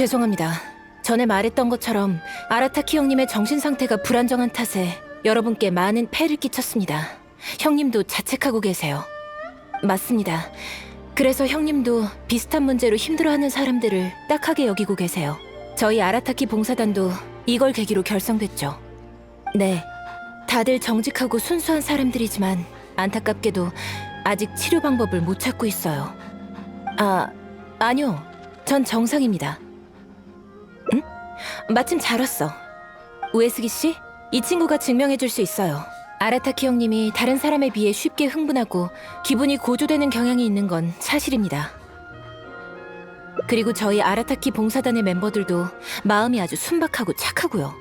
죄송합니다. 전에 말했던 것처럼 아라타키 형님의 정신 상태가 불안정한 탓에 여러분께 많은 폐를 끼쳤습니다. 형님도 자책하고 계세요. 맞습니다. 그래서 형님도 비슷한 문제로 힘들어하는 사람들을 딱하게 여기고 계세요. 저희 아라타키 봉사단도 이걸 계기로 결성됐죠. 네. 다들 정직하고 순수한 사람들이지만 안타깝게도 아직 치료 방법을 못 찾고 있어요. 아, 아니요. 전 정상입니다. 응? 마침 잘 왔어. 우에스기 씨? 이 친구가 증명해 줄 수 있어요. 아라타키 형님이 다른 사람에 비해 쉽게 흥분하고 기분이 고조되는 경향이 있는 건 사실입니다. 그리고 저희 아라타키 봉사단의 멤버들도 마음이 아주 순박하고 착하고요.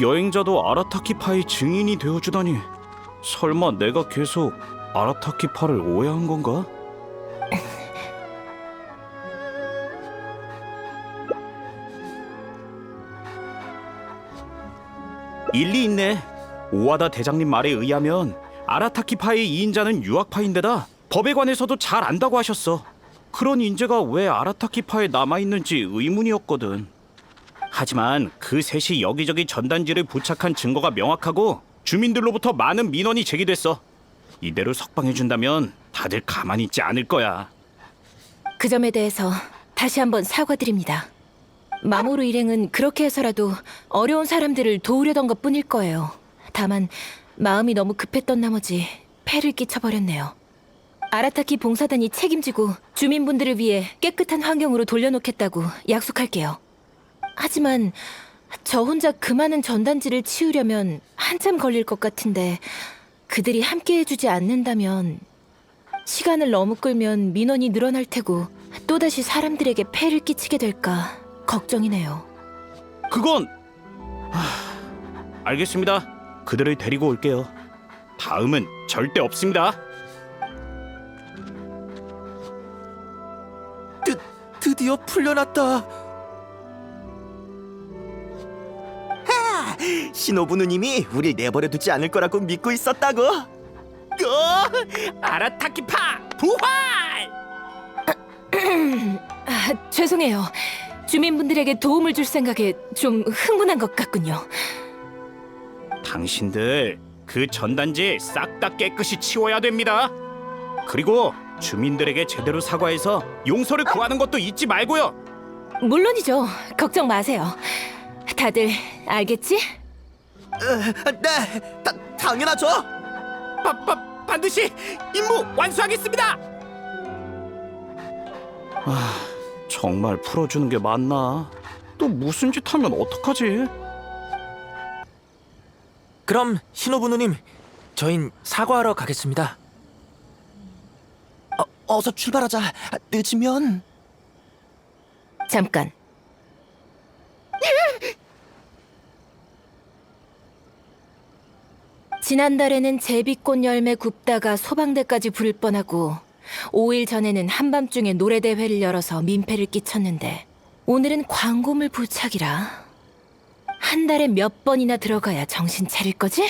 여행자도 아라타키파의 증인이 되어주다니 설마 내가 계속 아라타키 파를 오해한 건가? 일리 있네 오와다 대장님 말에 의하면 아라타키파의 2인자는 유학파인데다 법에 관해서도 잘 안다고 하셨어 그런 인재가 왜 아라타키파에 남아있는지 의문이었거든 하지만 그 셋이 여기저기 전단지를 부착한 증거가 명확하고 주민들로부터 많은 민원이 제기됐어. 이대로 석방해준다면 다들 가만히 있지 않을 거야. 그 점에 대해서 다시 한번 사과드립니다. 마모루 일행은 그렇게 해서라도 어려운 사람들을 도우려던 것 뿐일 거예요. 다만 마음이 너무 급했던 나머지 폐를 끼쳐버렸네요. 아라타키 봉사단이 책임지고 주민분들을 위해 깨끗한 환경으로 돌려놓겠다고 약속할게요. 하지만 저 혼자 그 많은 전단지를 치우려면 한참 걸릴 것 같은데 그들이 함께 해주지 않는다면 시간을 너무 끌면 민원이 늘어날 테고 또다시 사람들에게 폐를 끼치게 될까 걱정이네요. 그건 하... 알겠습니다. 그들을 데리고 올게요. 다음은 절대 없습니다. 드, 드디어 풀려났다. 신호부 누님이 우릴 내버려 두지 않을 거라고 믿고 있었다고. 어, 아라타키파 부활! 아, 죄송해요. 주민분들에게 도움을 줄 생각에 좀 흥분한 것 같군요. 당신들 그 전단지 싹 다 깨끗이 치워야 됩니다. 그리고 주민들에게 제대로 사과해서 용서를 구하는 것도 잊지 말고요. 물론이죠. 걱정 마세요. 다들 알겠지? 어, 네, 다, 당연하죠. 바, 바, 반드시 임무 완수하겠습니다. 아, 정말 풀어주는 게 맞나? 또 무슨 짓 하면 어떡하지? 그럼 신호부 누님, 저흰 사과하러 가겠습니다. 어, 어서 출발하자. 늦으면 잠깐. 지난달에는 제비꽃 열매 굽다가 소방대까지 부를 뻔하고 5일 전에는 한밤중에 노래대회를 열어서 민폐를 끼쳤는데 오늘은 광고물 부착이라 한 달에 몇 번이나 들어가야 정신 차릴 거지?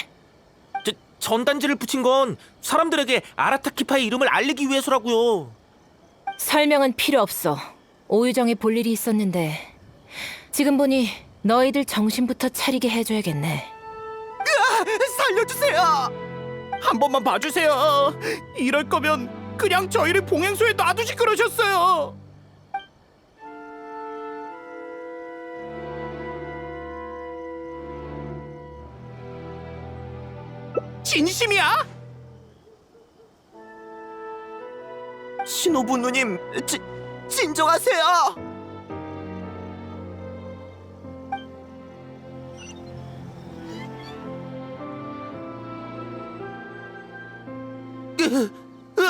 저, 전단지를 붙인 건 사람들에게 아라타키파의 이름을 알리기 위해서라고요. 설명은 필요 없어. 오유정에 볼 일이 있었는데 지금 보니 너희들 정신부터 차리게 해줘야겠네. 살려주세요. 한 번만 봐주세요. 이럴 거면 그냥 저희를 봉행소에 놔두지 그러셨어요. 진심이야? 신호부 누님, 지, 진정하세요. 으, 으,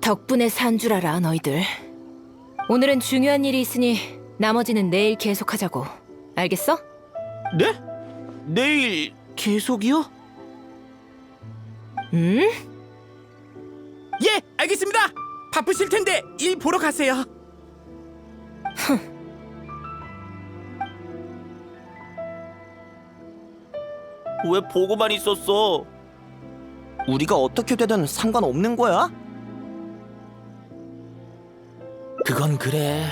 덕분에 산 줄 알아, 너희들. 오늘은 중요한 일이 있으니 나머지는 내일 계속하자고. 알겠어? 네? 내일 계속이요? 음? 예, 알겠습니다. 바쁘실 텐데 일 보러 가세요. 왜 보고만 있었어? 우리가 어떻게 되든 상관없는 거야? 그건 그래.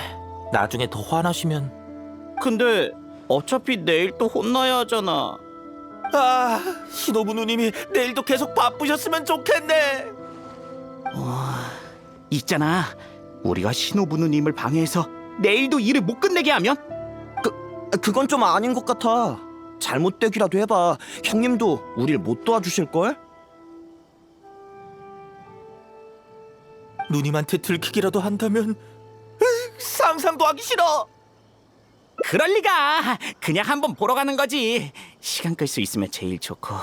나중에 더 화나시면 근데 어차피 내일 또 혼나야 하잖아. 아, 시노부 누님이 내일도 계속 바쁘셨으면 좋겠네. 어, 있잖아. 우리가 신호부 누님을 방해해서 내일도 일을 못 끝내게 하면 그건 좀 아닌 것 같아. 잘못되기라도 해봐. 형님도 우릴 못 도와주실 걸? 누님한테 들키기라도 한다면 으, 상상도 하기 싫어. 그럴 리가. 그냥 한번 보러 가는 거지. 시간 끌 수 있으면 제일 좋고.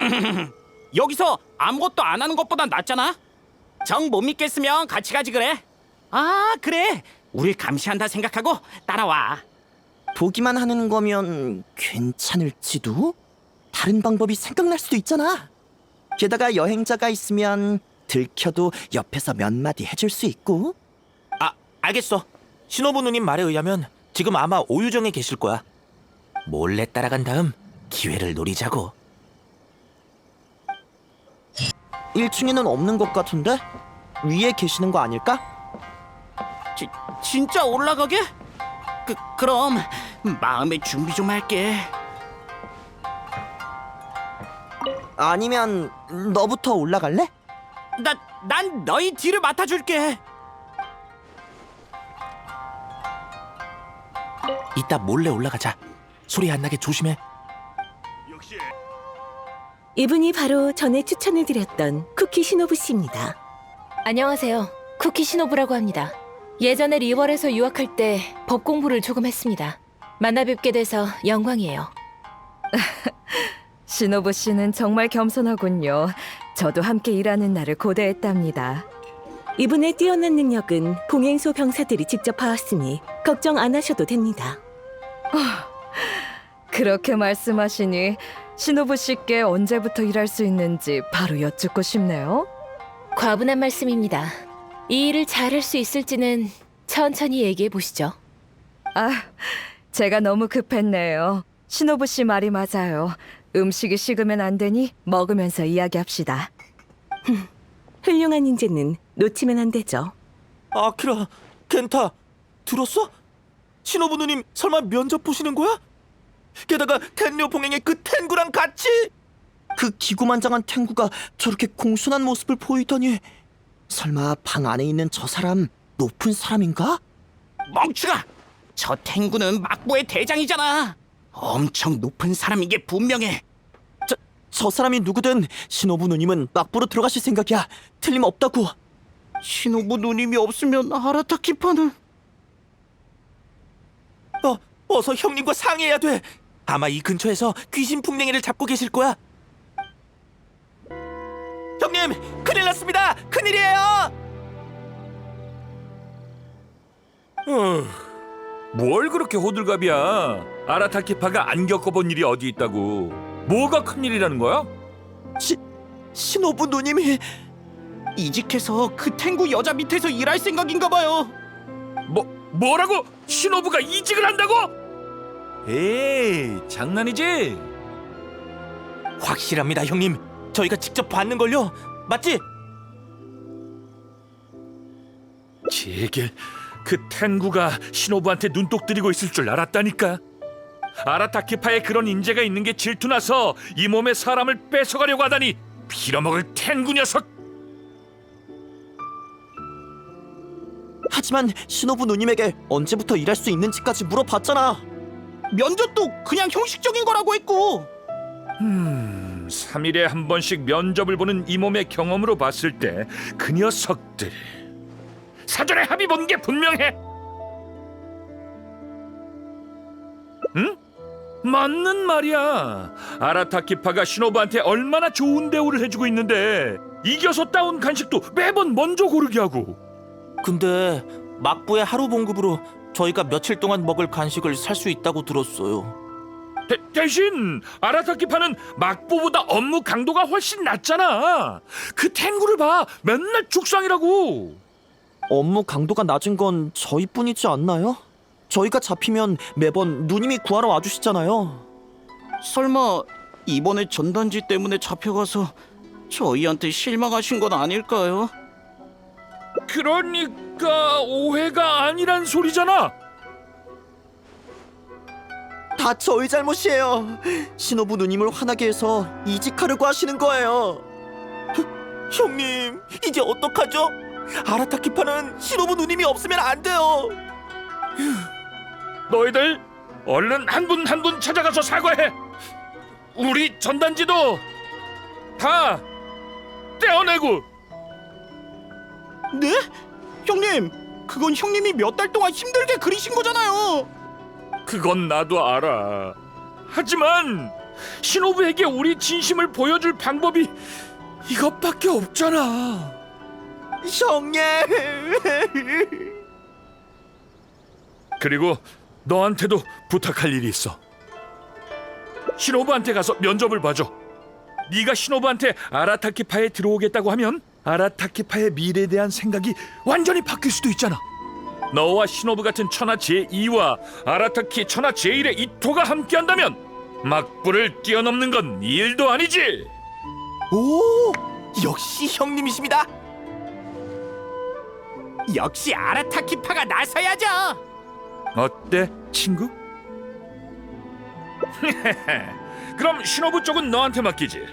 여기서 아무것도 안 하는 것보단 낫잖아. 정 못 믿겠으면 같이 가지 그래. 아 그래. 우릴 감시한다 생각하고 따라와. 보기만 하는 거면 괜찮을지도? 다른 방법이 생각날 수도 있잖아. 게다가 여행자가 있으면 들켜도 옆에서 몇 마디 해줄 수 있고. 아, 알겠어. 신호부 누님 말에 의하면 지금 아마 오유정에 계실 거야. 몰래 따라간 다음 기회를 노리자고. 1층에는 없는 것 같은데? 위에 계시는 거 아닐까? 지, 진짜 올라가게? 그 그럼 마음의 준비 좀 할게. 아니면 너부터 올라갈래? 나 난 너희 뒤를 맡아줄게. 이따 몰래 올라가자. 소리 안 나게 조심해. 이분이 바로 전에 추천을 드렸던 쿠키 시노부 씨입니다. 안녕하세요. 쿠키 시노부라고 합니다. 예전에 리월에서 유학할 때 법 공부를 조금 했습니다. 만나 뵙게 돼서 영광이에요. 신호부 씨는 정말 겸손하군요. 저도 함께 일하는 날을 고대했답니다. 이분의 뛰어난 능력은 봉행소 병사들이 직접 봐왔으니 걱정 안 하셔도 됩니다. 그렇게 말씀하시니 신호부 씨께 언제부터 일할 수 있는지 바로 여쭙고 싶네요. 과분한 말씀입니다. 이 일을 잘할 수 있을지는 천천히 얘기해 보시죠. 아, 제가 너무 급했네요. 신호부 씨 말이 맞아요. 음식이 식으면 안 되니 먹으면서 이야기합시다. 훌륭한 인재는 놓치면 안 되죠. 아키라, 켄타, 들었어? 신호부 누님 설마 면접 보시는 거야? 게다가 텐료 봉행의 그 텐구랑 같이? 그 기고만장한 탱구가 저렇게 공손한 모습을 보이더니 설마 방 안에 있는 저 사람 높은 사람인가? 멍충아! 저 탱구는 막부의 대장이잖아. 엄청 높은 사람인 게 분명해. 저 사람이 누구든 신호부 누님은 막부로 들어가실 생각이야. 틀림없다고. 신호부 누님이 없으면 아라타키파는 어, 어서 형님과 상의해야 돼. 아마 이 근처에서 귀신 풍뎅이를 잡고 계실 거야. 형님, 큰일 났습니다. 큰일이에요. 뭘 그렇게 호들갑이야? 아라타키파가 안 겪어본 일이 어디 있다고? 뭐가 큰일이라는 거야? 시, 신호부 누님이 이직해서 그 탱구 여자 밑에서 일할 생각인가 봐요. 뭐 뭐라고? 신호부가 이직을 한다고? 에이 장난이지? 확실합니다, 형님. 저희가 직접 받는 걸요. 맞지? 제게 그 텐구가 신호부한테 눈독 들이고 있을 줄 알았다니까. 아라타키파에 그런 인재가 있는 게 질투나서 이 몸의 사람을 뺏어가려고 하다니 빌어먹을 텐구 녀석. 하지만 신호부 누님에게 언제부터 일할 수 있는지까지 물어봤잖아. 면접도 그냥 형식적인 거라고 했고. 음, 3일에 한 번씩 면접을 보는 이 몸의 경험으로 봤을 때 그 녀석들 사전에 합의 본 게 분명해. 응? 맞는 말이야. 아라타키파가 시노부한테 얼마나 좋은 대우를 해주고 있는데 이겨서 따온 간식도 매번 먼저 고르게 하고. 근데 막부의 하루 봉급으로 저희가 며칠 동안 먹을 간식을 살 수 있다고 들었어요. 대, 대신 아라타키 파는 막부보다 업무 강도가 훨씬 낮잖아. 그 탱구를 봐. 맨날 죽상이라고. 업무 강도가 낮은 건 저희뿐이지 않나요? 저희가 잡히면 매번 누님이 구하러 와주시잖아요. 설마 이번에 전단지 때문에 잡혀가서 저희한테 실망하신 건 아닐까요? 그러니까 오해가 아니란 소리잖아. 다 저희 잘못이에요. 신호부 누님을 화나게 해서 이직하려고 하시는 거예요. 형님, 이제 어떡하죠? 아라타키파는 신호부 누님이 없으면 안 돼요. 너희들 얼른 한 분 한 분 찾아가서 사과해. 우리 전단지도 다 떼어내고 네? 형님, 그건 형님이 몇 달 동안 힘들게 그리신 거잖아요. 그건 나도 알아. 하지만 신호부에게 우리 진심을 보여줄 방법이 이것밖에 없잖아. 형님. 그리고 너한테도 부탁할 일이 있어. 신호부한테 가서 면접을 봐줘. 네가 신호부한테 아라타키파에 들어오겠다고 하면 아라타키파의 미래에 대한 생각이 완전히 바뀔 수도 있잖아. 너와 신호부 같은 천하 제2와 아라타키 천하 제1의 이토가 함께한다면 막불을 뛰어넘는 건 일도 아니지. 오, 역시 형님이십니다. 역시 아라타키파가 나서야죠. 어때, 친구? 그럼 신호부 쪽은 너한테 맡기지.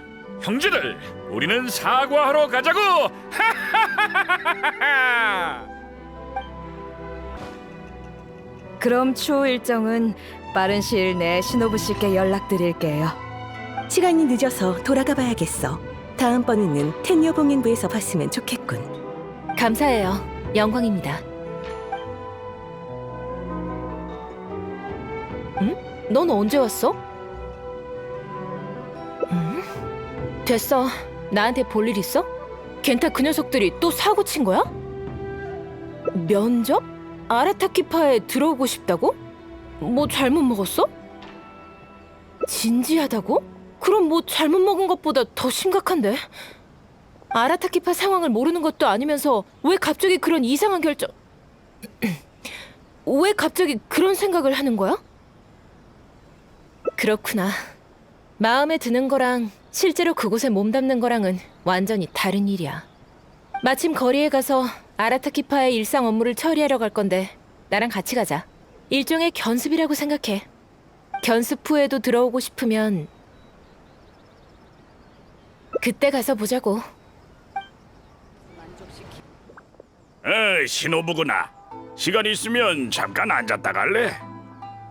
형제들, 우리는 사과하러 가자고. 그럼 추후 일정은 빠른 시일 내에 신호부 씨께 연락드릴게요. 시간이 늦어서 돌아가 봐야겠어. 다음번에는 텐녀 봉행부에서 봤으면 좋겠군. 감사해요. 영광입니다. 응? 넌 언제 왔어? 응? 됐어. 나한테 볼 일 있어? 겐타 그 녀석들이 또 사고 친 거야? 면접? 아라타키파에 들어오고 싶다고? 뭐 잘못 먹었어? 진지하다고? 그럼 뭐 잘못 먹은 것보다 더 심각한데? 아라타키파 상황을 모르는 것도 아니면서 왜 갑자기 그런 이상한 결정... 왜 갑자기 그런 생각을 하는 거야? 그렇구나. 마음에 드는 거랑 실제로 그곳에 몸담는 거랑은 완전히 다른 일이야. 마침 거리에 가서 아라타키파의 일상 업무를 처리하러 갈 건데 나랑 같이 가자. 일종의 견습이라고 생각해. 견습 후에도 들어오고 싶으면 그때 가서 보자고. 에, 신호부구나. 시간 있으면 잠깐 앉았다 갈래?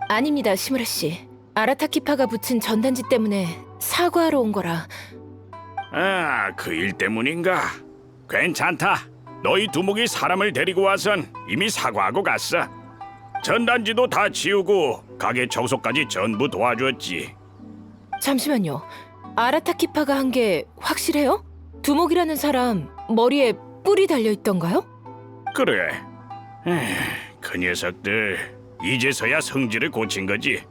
아닙니다, 시무라 씨. 아라타키파가 붙인 전단지 때문에 사과하러 온 거라. 아, 그 일 때문인가? 괜찮다. 너희 두목이 사람을 데리고 와선 이미 사과하고 갔어. 전단지도 다 지우고 가게 청소까지 전부 도와줬지. 잠시만요. 아라타키파가 한 게 확실해요? 두목이라는 사람 머리에 뿔이 달려 있던가요? 그래. 에휴, 그 녀석들 이제서야 성질을 고친 거지.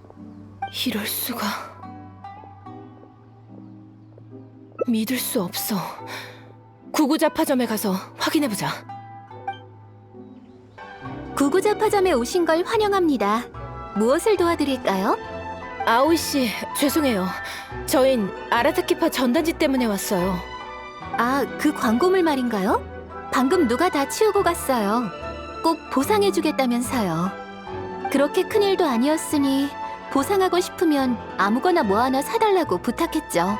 이럴 수가. 믿을 수 없어. 구구자파점에 가서 확인해 보자. 구구자파점에 오신 걸 환영합니다. 무엇을 도와드릴까요? 아오이 씨, 죄송해요. 저흰 아라타키파 전단지 때문에 왔어요. 아, 그 광고물 말인가요? 방금 누가 다 치우고 갔어요. 꼭 보상해주겠다면서요. 그렇게 큰 일도 아니었으니 보상하고 싶으면 아무거나 뭐 하나 사달라고 부탁했죠.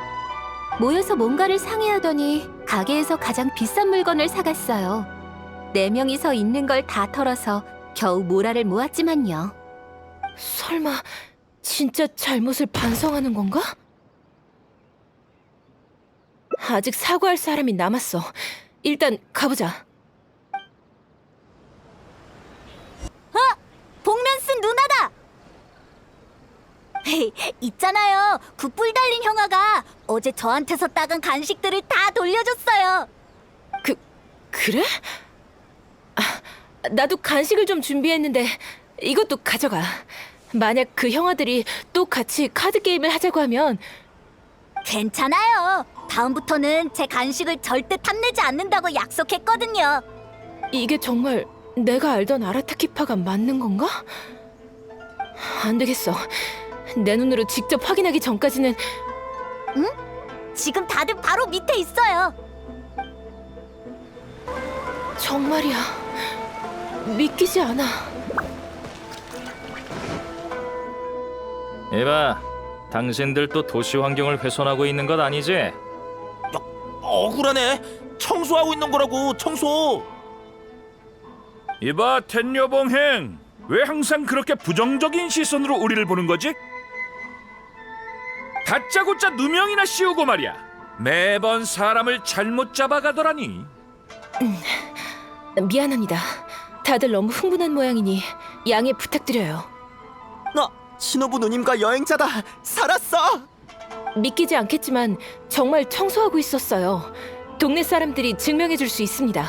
모여서 뭔가를 상의하더니 가게에서 가장 비싼 물건을 사갔어요. 네 명이서 있는 걸 다 털어서 겨우 모라를 모았지만요. 설마 진짜 잘못을 반성하는 건가? 아직 사과할 사람이 남았어. 일단 가보자. 복면 쓴 누나다! 있잖아요. 그 뿔 달린 형아가 어제 저한테서 따간 간식들을 다 돌려줬어요. 그 그래? 아, 나도 간식을 좀 준비했는데 이것도 가져가. 만약 그 형아들이 또 같이 카드 게임을 하자고 하면 괜찮아요. 다음부터는 제 간식을 절대 탐내지 않는다고 약속했거든요. 이게 정말 내가 알던 아라타키파가 맞는 건가? 안 되겠어. 내 눈으로 직접 확인하기 전까지는 지금 다들 바로 밑에 있어요. 정말이야. 믿기지 않아. 이봐, 당신들 또 도시 환경을 훼손하고 있는 것 아니지? 억울하네. 청소하고 있는 거라고 청소. 이봐, 텐녀봉행. 왜 항상 그렇게 부정적인 시선으로 우리를 보는 거지? 다짜고짜 누명이나 씌우고 말이야. 매번 사람을 잘못 잡아가더라니. 미안합니다. 다들 너무 흥분한 모양이니 양해 부탁드려요. 너 신호부 누님과 여행자다 살았어. 믿기지 않겠지만 정말 청소하고 있었어요. 동네 사람들이 증명해 줄 수 있습니다.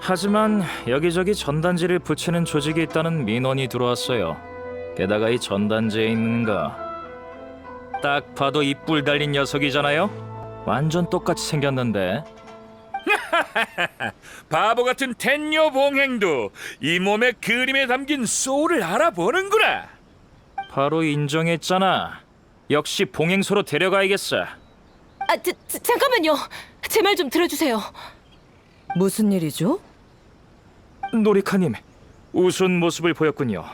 하지만 여기저기 전단지를 붙이는 조직이 있다는 민원이 들어왔어요. 게다가 이 전단지에 있는 거 딱 봐도 이뿔 달린 녀석이잖아요. 완전 똑같이 생겼는데. 바보 같은 텐녀 봉행도 이 몸의 그림에 담긴 소울을 알아보는구나. 바로 인정했잖아. 역시 봉행소로 데려가야겠어. 아, 자, 자, 잠깐만요. 제 말 좀 들어주세요. 무슨 일이죠? 노리카님, 우스운 모습을 보였군요.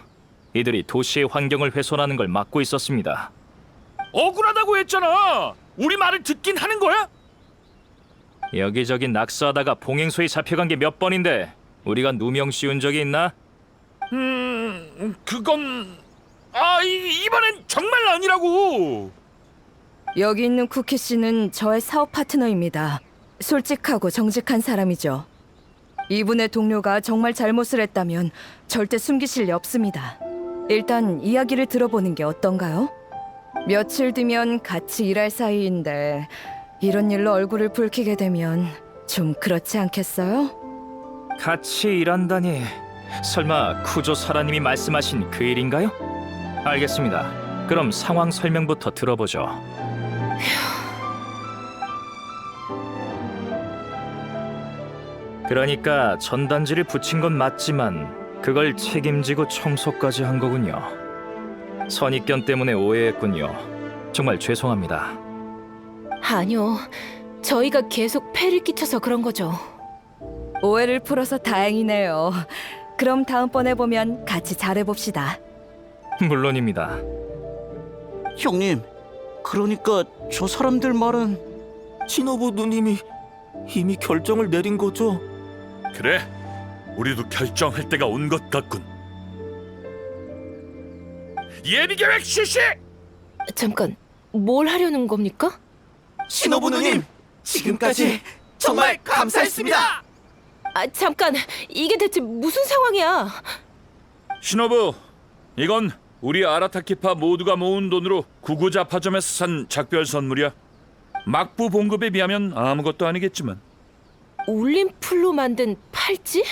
이들이 도시의 환경을 훼손하는 걸 막고 있었습니다. 억울하다고 했잖아. 우리 말을 듣긴 하는 거야? 여기저기 낙서하다가 봉행소에 잡혀간 게 몇 번인데 우리가 누명 씌운 적이 있나? 음, 그건 아 이, 이번엔 정말 아니라고. 여기 있는 쿠키 씨는 저의 사업 파트너입니다. 솔직하고 정직한 사람이죠. 이분의 동료가 정말 잘못을 했다면 절대 숨기실 리 없습니다. 일단 이야기를 들어보는 게 어떤가요? 며칠 뒤면 같이 일할 사이인데 이런 일로 얼굴을 붉히게 되면 좀 그렇지 않겠어요? 같이 일한다니 설마 쿠조 사라님이 말씀하신 그 일인가요? 알겠습니다. 그럼 상황 설명부터 들어보죠. 그러니까 전단지를 붙인 건 맞지만 그걸 책임지고 청소까지 한 거군요. 선입견 때문에 오해했군요. 정말 죄송합니다. 아니요. 저희가 계속 폐를 끼쳐서 그런 거죠. 오해를 풀어서 다행이네요. 그럼 다음번에 보면 같이 잘해봅시다. 물론입니다. 형님, 그러니까 저 사람들 말은 신호부 누님이 이미 결정을 내린 거죠. 그래, 우리도 결정할 때가 온 것 같군. 예비 계획 실시! 잠깐, 뭘 하려는 겁니까? 신호부 누님 지금까지 정말 감사했습니다. 아, 잠깐, 이게 대체 무슨 상황이야? 신호부, 이건 우리 아라타키파 모두가 모은 돈으로 구구자파점에서 산 작별 선물이야. 막부 봉급에 비하면 아무것도 아니겠지만 올림플로 만든 팔찌?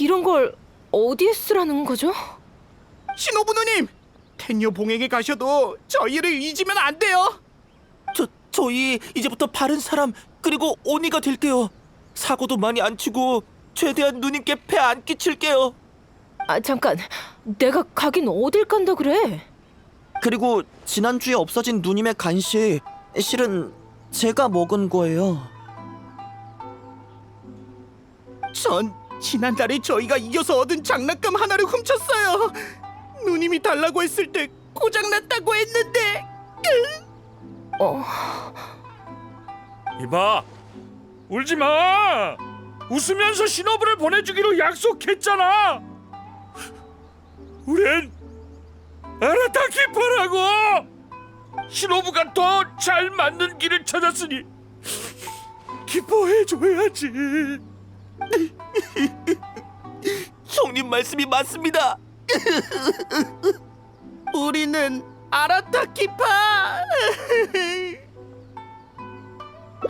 이런 걸 어디에 쓰라는 거죠? 신호부 누님, 텐녀 봉행에 가셔도 저희를 잊으면 안 돼요. 저 저희 이제부터 바른 사람 그리고 오니가 될게요. 사고도 많이 안 치고 최대한 누님께 폐 안 끼칠게요. 아, 잠깐, 내가 가긴 어딜 간다 그래? 그리고 지난주에 없어진 누님의 간식 실은 제가 먹은 거예요. 전 지난달에 저희가 이겨서 얻은 장난감 하나를 훔쳤어요. 누님이 달라고 했을 때 고장났다고 했는데 어, 이봐, 울지 마. 웃으면서 신호부를 보내주기로 약속했잖아. 우린 아라타키파라고. 신호부가 더 잘 맞는 길을 찾았으니 기뻐해줘야지. 형님 말씀이 맞습니다. 우리는 아라타키파.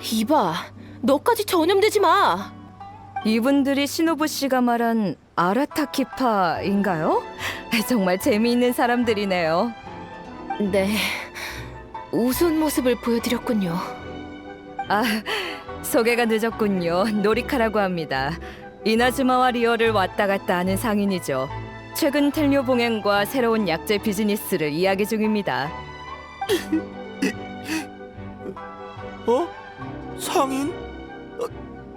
이봐, 너까지 전염되지 마. 이분들이 신호부 씨가 말한 아라타키파인가요? 정말 재미있는 사람들이네요. 네, 우스운 모습을 보여드렸군요. 아, 소개가 늦었군요. 노리카라고 합니다. 이나즈마와 리어를 왔다 갔다 하는 상인이죠. 최근 텔료 봉행과 새로운 약재 비즈니스를 이야기 중입니다. 어? 상인? 어,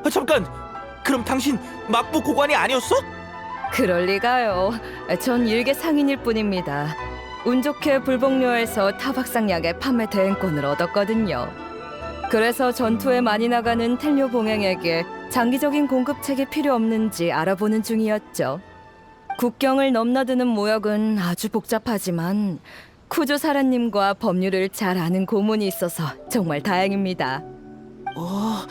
아, 잠깐. 그럼 당신 막부 고관이 아니었어? 그럴 리가요. 전 일개 상인일 뿐입니다. 운 좋게 불복료에서 타박상약의 판매 대행권을 얻었거든요. 그래서 전투에 많이 나가는 텔료 봉행에게 장기적인 공급책이 필요 없는지 알아보는 중이었죠. 국경을 넘나드는 모역은 아주 복잡하지만 쿠조 사라님과 법률을 잘 아는 고문이 있어서 정말 다행입니다. 어,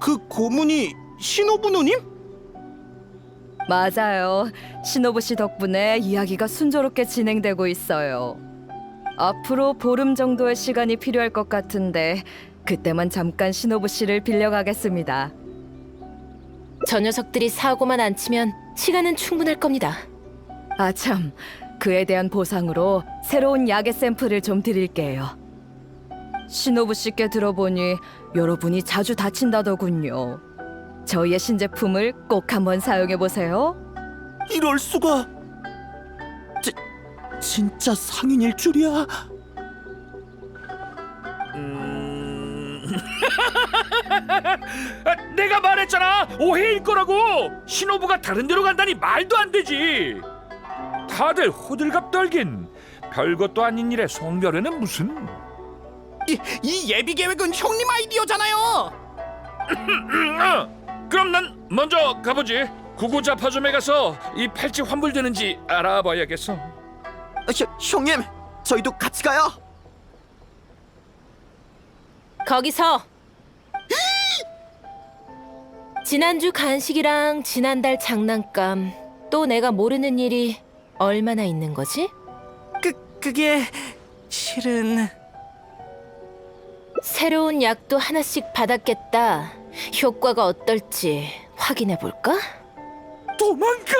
그 고문이 신호부 누님? 맞아요. 신호부 씨 덕분에 이야기가 순조롭게 진행되고 있어요. 앞으로 보름 정도의 시간이 필요할 것 같은데 그때만 잠깐 신호부 씨를 빌려가겠습니다. 저 녀석들이 사고만 안 치면 시간은 충분할 겁니다. 아 참, 그에 대한 보상으로 새로운 약의 샘플을 좀 드릴게요. 신호부 씨께 들어보니 여러분이 자주 다친다더군요. 저희의 신제품을 꼭 한번 사용해 보세요. 이럴 수가. 진짜 상인일 줄이야. 아, 내가 말했잖아. 오해일 거라고. 신호부가 다른 데로 간다니 말도 안 되지. 다들 호들갑 떨긴 별것도 아닌 일에 송별회는 무슨. 이, 이 예비 계획은 형님 아이디어잖아요. 어, 그럼 난 먼저 가보지. 구구자파점에 가서 이 팔찌 환불되는지 알아봐야겠어. 어, 형, 형님, 저희도 같이 가요. 거기서 지난주 간식이랑 지난달 장난감 또 내가 모르는 일이 얼마나 있는 거지? 그 그게 실은 새로운 약도 하나씩 받았겠다. 효과가 어떨지 확인해 볼까? 도망가